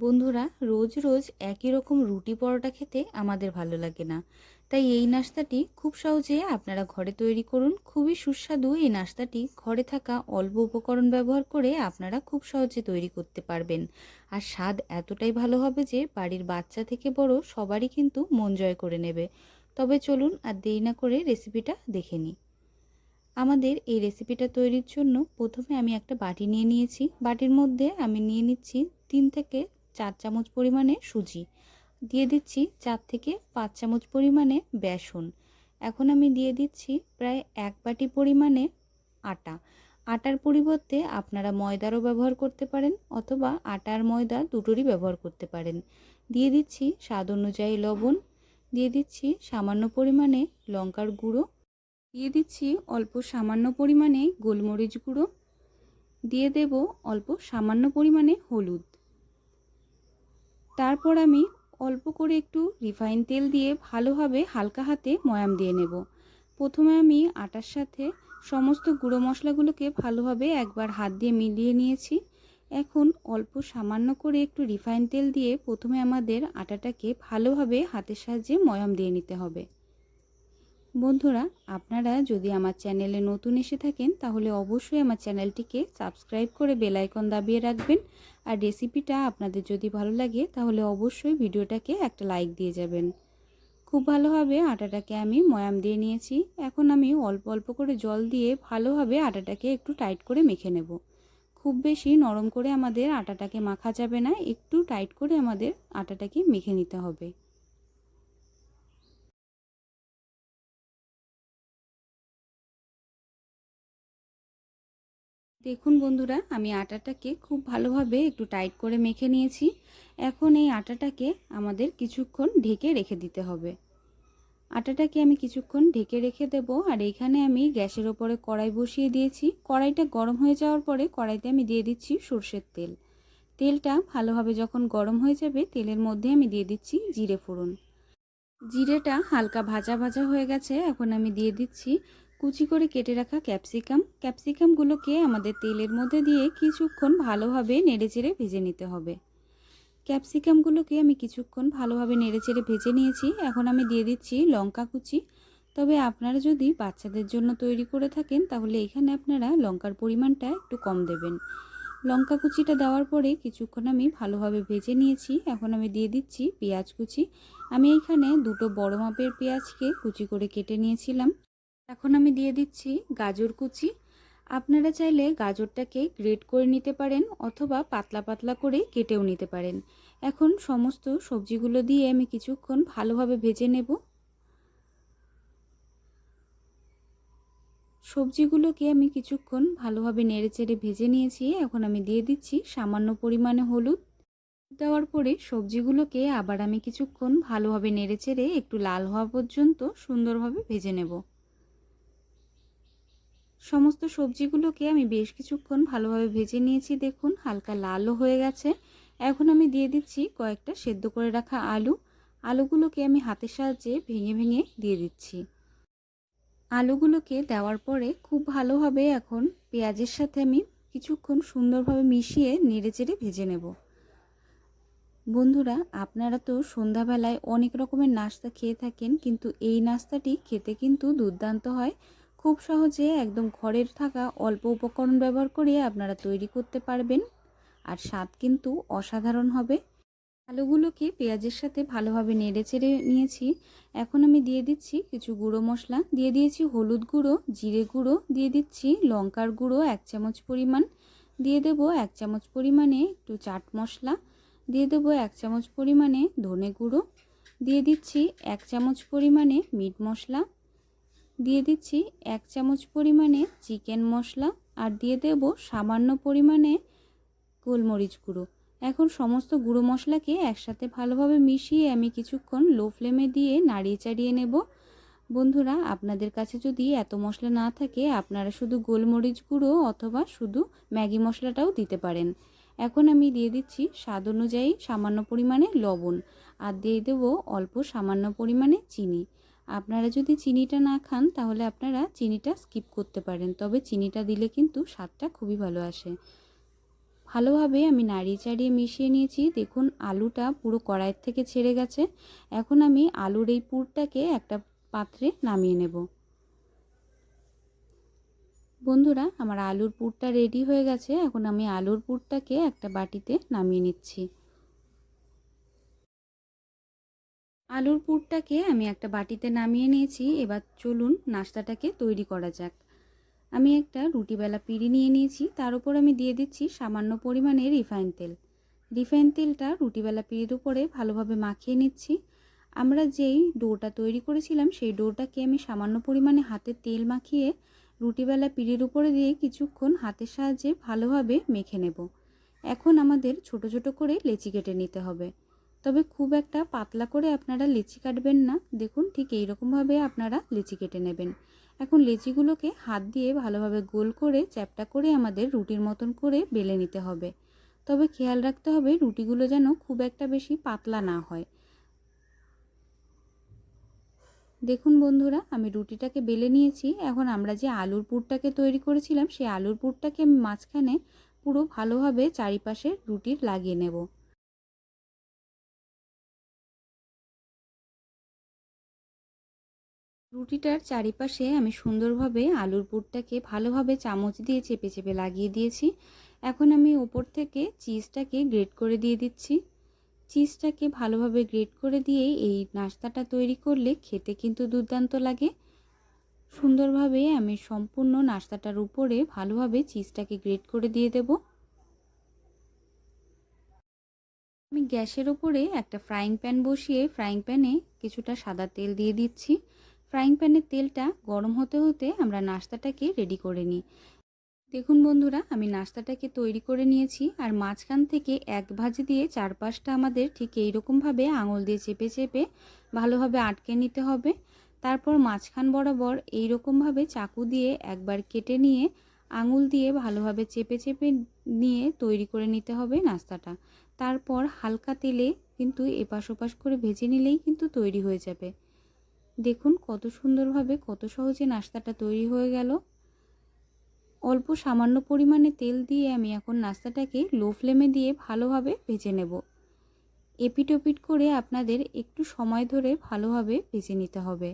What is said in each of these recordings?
বন্ধুরা, রোজ রোজ একই রকম রুটি পরোটা খেতে আমাদের ভালো লাগে না। তাই এই নাস্তাটি খুব সহজে আপনারা ঘরে তৈরি করুন। খুবই সুস্বাদু এই নাস্তাটি। ঘরে থাকা অল্প উপকরণ ব্যবহার করে আপনারা খুব সহজে তৈরি করতে পারবেন। আর স্বাদ এতটাই ভালো হবে যে বাড়ির বাচ্চা থেকে বড় সবারই কিন্তু মন জয় করে নেবে। তবে চলুন আর দেরি না করে রেসিপিটা দেখে নিই। আমাদের এই রেসিপিটা তৈরির জন্য প্রথমে আমি একটা বাটি নিয়ে নিয়েছি। বাটির মধ্যে আমি নিয়ে নিচ্ছি তিন থেকে চার চামচ পরিমাণে সুজি। দিয়ে দিচ্ছি চার থেকে পাঁচ চামচ পরিমাণে বেসন। এখন আমি দিয়ে দিচ্ছি প্রায় এক বাটি পরিমাণে আটা। আটার পরিবর্তে আপনারা ময়দারও ব্যবহার করতে পারেন অথবা আটার ময়দা দুটোরই ব্যবহার করতে পারেন। দিয়ে দিচ্ছি স্বাদ অনুযায়ী লবণ। দিয়ে দিচ্ছি সামান্য পরিমাণে লঙ্কার গুঁড়ো। দিয়ে দিচ্ছি অল্প সামান্য পরিমাণে গোলমরিচ গুঁড়ো। দিয়ে দেব অল্প সামান্য পরিমাণে হলুদ। তারপর আমি অল্প করে একটু রিফাইন তেল দিয়ে ভালোভাবে হালকা হাতে ময়াম দিয়ে নেব। প্রথমে আমি আটার সাথে সমস্ত গুঁড়ো মশলাগুলোকে ভালোভাবে একবার হাত দিয়ে মিলিয়ে নিয়েছি। এখন অল্প সামান্য করে একটু রিফাইন তেল দিয়ে প্রথমে আমাদের আটাটাকে ভালোভাবে হাতের সাহায্যে ময়াম দিয়ে নিতে হবে। বন্ধুরা, আপনারা যদি আমার চ্যানেলে নতুন এসে থাকেন, তাহলে অবশ্যই আমার চ্যানেলটিকে সাবস্ক্রাইব করে বেল আইকন দাবিয়ে রাখবেন। আর রেসিপিটা আপনাদের যদি ভালো লাগে, তাহলে অবশ্যই ভিডিওটাকে একটা লাইক দিয়ে যাবেন। খুব ভালোভাবে আটাটাকে আমি ময়াম দিয়ে নিয়েছি। এখন আমি অল্প অল্প করে জল দিয়ে ভালোভাবে আটাটাকে একটু টাইট করে মেখে নেব। খুব বেশি নরম করে আমাদের আটাটাকে মাখা যাবে না, একটু টাইট করে আমাদের আটাটাকে মেখে নিতে হবে। দেখুন বন্ধুরা, আমি আটাটাকে খুব ভালোভাবে একটু টাইট করে মেখে নিয়েছি। এখন এই আটাটাকে আমাদের কিছুক্ষণ ঢেকে রেখে দিতে হবে। আটাটাকে আমি কিছুক্ষণ ঢেকে রেখে দেব আর এইখানে আমি গ্যাসের ওপরে কড়াই বসিয়ে দিয়েছি। কড়াইটা গরম হয়ে যাওয়ার পরে কড়াইতে আমি দিয়ে দিচ্ছি সর্ষের তেল। তেলটা ভালোভাবে যখন গরম হয়ে যাবে, তেলের মধ্যে আমি দিয়ে দিচ্ছি জিরে ফোড়ন। জিরেটা হালকা ভাজা ভাজা হয়ে গেছে, এখন আমি দিয়ে দিচ্ছি কুচি করে কেটে রাখা ক্যাপসিকাম। ক্যাপসিকামগুলোকে আমাদের তেলের মধ্যে দিয়ে কিছুক্ষণ ভালোভাবে নেড়েচেড়ে ভেজে নিতে হবে। ক্যাপসিকামগুলোকে আমি কিছুক্ষণ ভালোভাবে নেড়েচেড়ে ভেজে নিয়েছি। এখন আমি দিয়ে দিচ্ছি লঙ্কা কুচি। তবে আপনারা যদি বাচ্চাদের জন্য তৈরি করে থাকেন, তাহলে এখানে আপনারা লঙ্কার পরিমাণটা একটু কম দেবেন। লঙ্কা কুচিটা দেওয়ার পরে কিছুক্ষণ আমি ভালোভাবে ভেজে নিয়েছি। এখন আমি দিয়ে দিচ্ছি পেঁয়াজ কুচি। আমি এখানে দুটো বড় মাপের পেঁয়াজকে কুচি করে কেটে নিয়েছিলাম। এখন আমি দিয়ে দিচ্ছি গাজর কুচি। আপনারা চাইলে গাজরটাকে গ্রেট করে নিতে পারেন অথবা পাতলা পাতলা করে কেটেও নিতে পারেন। এখন সমস্ত সবজিগুলো দিয়ে আমি কিছুক্ষণ ভালোভাবে ভেজে নেব। সবজিগুলোকে আমি কিছুক্ষণ ভালোভাবে নেড়েচেড়ে ভেজে নিয়েছি। এখন আমি দিয়ে দিচ্ছি সামান্য পরিমাণে হলুদ। দেওয়ার পরে সবজিগুলোকে আবার আমি কিছুক্ষণ ভালোভাবে নেড়েচেড়ে একটু লাল হওয়া পর্যন্ত সুন্দরভাবে ভেজে নেব। সমস্ত সবজিগুলোকে আমি বেশ কিছুক্ষণ ভালোভাবে ভেজে নিয়েছি, দেখুন, হালকা লালও হয়ে গেছে। এখন আমি দিয়ে দিচ্ছি কয়েকটা সেদ্ধ করে রাখা আলু। আলুগুলোকে আমি হাতের সাহায্যে ভেঙে ভেঙে দিয়ে দিচ্ছি। আলুগুলোকে দেওয়ার পরে খুব ভালোভাবে এখন পেঁয়াজের সাথে আমি কিছুক্ষণ সুন্দরভাবে মিশিয়ে নেড়েচেড়ে ভেজে নেব। বন্ধুরা, আপনারা তো সন্ধ্যাবেলায় অনেক রকমের নাস্তা খেয়ে থাকেন, কিন্তু এই নাস্তাটি খেতে কিন্তু দুর্দান্ত হয়। খুব সহজে একদম ঘরের থাকা অল্প উপকরণ ব্যবহার করে আপনারা তৈরি করতে পারবেন। আর স্বাদ কিন্তু অসাধারণ হবে। আলুগুলোকে পেঁয়াজের সাথে ভালোভাবে নেড়ে চেড়ে নিয়েছি। এখন আমি দিয়ে দিচ্ছি কিছু গুঁড়ো মশলা। দিয়ে দিয়েছি হলুদ গুঁড়ো, জিরে গুঁড়ো, দিয়ে দিচ্ছি লঙ্কার গুঁড়ো এক চামচ পরিমাণ। দিয়ে দেব এক চামচ পরিমাণে একটু চাট মশলা। দিয়ে দেব এক চামচ পরিমাণে ধনে গুঁড়ো। দিয়ে দিচ্ছি এক চামচ পরিমাণে মিট মশলা। দিয়ে দিচ্ছি এক চামচ পরিমাণে চিকেন মশলা আর দিয়ে দেব সামান্য পরিমাণে গোলমরিচ গুঁড়ো। এখন সমস্ত গুঁড়ো মশলাকে একসাথে ভালোভাবে মিশিয়ে আমি কিছুক্ষণ লো ফ্লেমে দিয়ে নাড়িয়ে চাড়িয়ে নেব। বন্ধুরা, আপনাদের কাছে যদি এত মশলা না থাকে, আপনারা শুধু গোলমরিচ গুঁড়ো অথবা শুধু ম্যাগি মশলাটাও দিতে পারেন। এখন আমি দিয়ে দিচ্ছি স্বাদ অনুযায়ী সামান্য পরিমাণে লবণ আর দিয়ে দেবো অল্প সামান্য পরিমাণে চিনি। আপনারা যদি চিনিটা না খান, তাহলে আপনারা চিনিটা স্কিপ করতে পারেন। তবে চিনিটা দিলে কিন্তু স্বাদটা খুবই ভালো আসে। ভালোভাবে আমি নাড়িয়ে চাড়িয়ে মিশিয়ে নিয়েছি। দেখুন, আলুটা পুরো কড়াইয়ের থেকে ছেড়ে গেছে। এখন আমি আলুর এই পুরটাকে একটা পাত্রে নামিয়ে নেব। বন্ধুরা, আমার আলুর পুরটা রেডি হয়ে গেছে। এখন আমি আলুর পুরটাকে একটা বাটিতে নামিয়ে নিচ্ছি। আলুর পুরটাকে আমি একটা বাটিতে নামিয়ে নিয়েছি। এবার চলুন নাস্তাটাকে তৈরি করা যাক। আমি একটা রুটিবেলা পিড়ি নিয়ে নিয়েছি। তার উপর আমি দিয়ে দিচ্ছি সামান্য পরিমাণে রিফাইন তেল। রিফাইন তেলটা রুটিবেলা পিড়ির উপরে ভালোভাবে মাখিয়ে নিচ্ছি। আমরা যেই ডোটা তৈরি করেছিলাম, সেই ডোটাকে আমি সামান্য পরিমাণে হাতে তেল মাখিয়ে রুটিবেলা পিড়ির উপরে দিয়ে কিছুক্ষণ হাতের সাহায্যে ভালোভাবে মেখে নেব। এখন আমাদের ছোট ছোট করে লেচি কেটে নিতে হবে। তবে খুব একটা পাতলা করে আপনারা লিচি কাটবেন না। দেখুন ঠিক এইরকমভাবে আপনারা লিচি কেটে নেবেন। এখন লেচিগুলোকে হাত দিয়ে ভালোভাবে গোল করে, চ্যাপটা করে আমাদের রুটির মতন করে বেলে নিতে হবে। তবে খেয়াল রাখতে হবে রুটিগুলো যেন খুব একটা বেশি পাতলা না হয়। দেখুন বন্ধুরা, আমি রুটিটাকে বেলে নিয়েছি। এখন আমরা যে আলুর পুরটাকে তৈরি করেছিলাম, সেই আলুর পুরটাকে আমি মাঝখানে পুরো ভালোভাবে চারিপাশে রুটির লাগিয়ে নেব। রুটিটার চারিপাশে আমি সুন্দরভাবে আলুর পুরটাকে ভালোভাবে চামচ দিয়ে চেপে চেপে লাগিয়ে দিয়েছি। এখন আমি ওপর থেকে চিজটাকে গ্রেট করে দিয়ে দিচ্ছি। চিজটাকে ভালোভাবে গ্রেট করে দিয়ে এই নাস্তাটা তৈরি করলে খেতে কিন্তু দুর্দান্ত লাগে। সুন্দরভাবে আমি সম্পূর্ণ নাস্তাটার উপরে ভালোভাবে চিজটাকে গ্রেট করে দিয়ে দেব। আমি গ্যাসের ওপরে একটা ফ্রাইং প্যান বসিয়ে ফ্রাইং প্যানে কিছুটা সাদা তেল দিয়ে দিচ্ছি। ফ্রাইং প্যানের তেলটা গরম হতে হতে আমরা নাস্তাটাকে রেডি করে নিই। দেখুন বন্ধুরা, আমি নাস্তাটাকে তৈরি করে নিয়েছি আর মাঝখান থেকে এক ভাজি দিয়ে চারপাশটা আমাদের ঠিক এইরকমভাবে আঙুল দিয়ে চেপে চেপে ভালোভাবে আটকে নিতে হবে। তারপর মাঝখান বরাবর এইরকমভাবে চাকু দিয়ে একবার কেটে নিয়ে আঙুল দিয়ে ভালোভাবে চেপে চেপে নিয়ে তৈরি করে নিতে হবে নাস্তাটা। তারপর হালকা তেলে কিন্তু এপাশ ওপাশ করে ভেজে নিলেই কিন্তু তৈরি হয়ে যাবে। দেখুন কত সুন্দরভাবে কত সহজে নাস্তাটা তৈরি হয়ে গেল। অল্প সামান্য পরিমাণে তেল দিয়ে আমি এখন নাস্তাটাকে লো ফ্লেমে দিয়ে ভালোভাবে ভেজে নেব। এপিট ওপিট করে আপনাদের একটু সময় ধরে ভালোভাবে ভেজে নিতে হবে।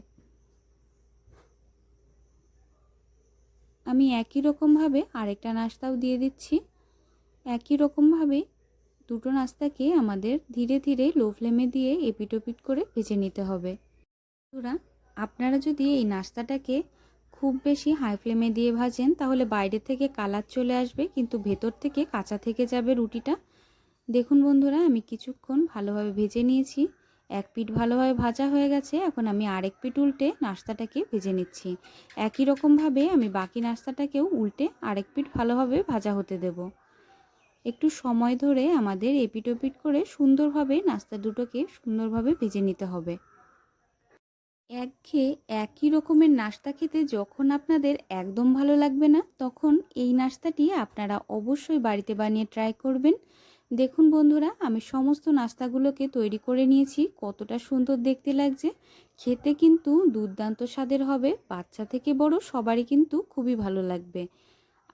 আমি একই রকমভাবে আরেকটা নাস্তাও দিয়ে দিচ্ছি। একই রকমভাবে দুটো নাস্তাকে আমাদের ধীরে ধীরে লো ফ্লেমে দিয়ে এপিট ওপিট করে ভেজে নিতে হবে। বন্ধুরা, আপনারা যদি এই নাস্তাটাকে খুব বেশি হাই ফ্লেমে দিয়ে ভাজেন, তাহলে বাইরে থেকে কালার চলে আসবে, কিন্তু ভেতর থেকে কাঁচা থেকে যাবে রুটিটা। দেখুন বন্ধুরা, আমি কিছুক্ষণ ভালোভাবে ভেজে নিয়েছি। এক পিঠ ভালোভাবে ভাজা হয়ে গেছে, এখন আমি আরেক পিঠ উল্টে নাস্তাটাকে ভেজে নিচ্ছি। একই রকমভাবে আমি বাকি নাস্তাটাকেও উল্টে আরেক পিঠ ভালোভাবে ভাজা হতে দেব। একটু সময় ধরে আমাদের এপিট ওপিট করে সুন্দরভাবে নাস্তা দুটোকে সুন্দরভাবে ভেজে নিতে হবে। একঘেয়ে একই রকমের নাস্তা খেতে যখন আপনাদের একদম ভালো লাগবে না, তখন এই নাস্তাটি আপনারা অবশ্যই বাড়িতে বানিয়ে ট্রাই করবেন। দেখুন বন্ধুরা, আমি সমস্ত নাস্তাগুলোকে তৈরি করে নিয়েছি, কতটা সুন্দর দেখতে লাগছে। খেতে কিন্তু দুর্দান্ত স্বাদের হবে, বাচ্চা থেকে বড় সবারই কিন্তু খুবই ভালো লাগবে।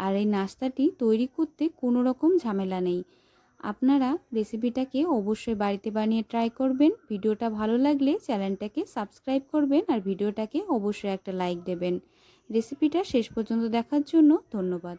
আর এই নাস্তাটি তৈরি করতে কোনো রকম ঝামেলা নেই। আপনারা রেসিপিটাকে অবশ্যই বাড়িতে বানিয়ে ট্রাই করবেন। ভিডিওটা ভালো লাগলে চ্যানেলটাকে সাবস্ক্রাইব করবেন আর ভিডিওটাকে অবশ্যই একটা লাইক দেবেন। রেসিপিটা শেষ পর্যন্ত দেখার জন্য ধন্যবাদ।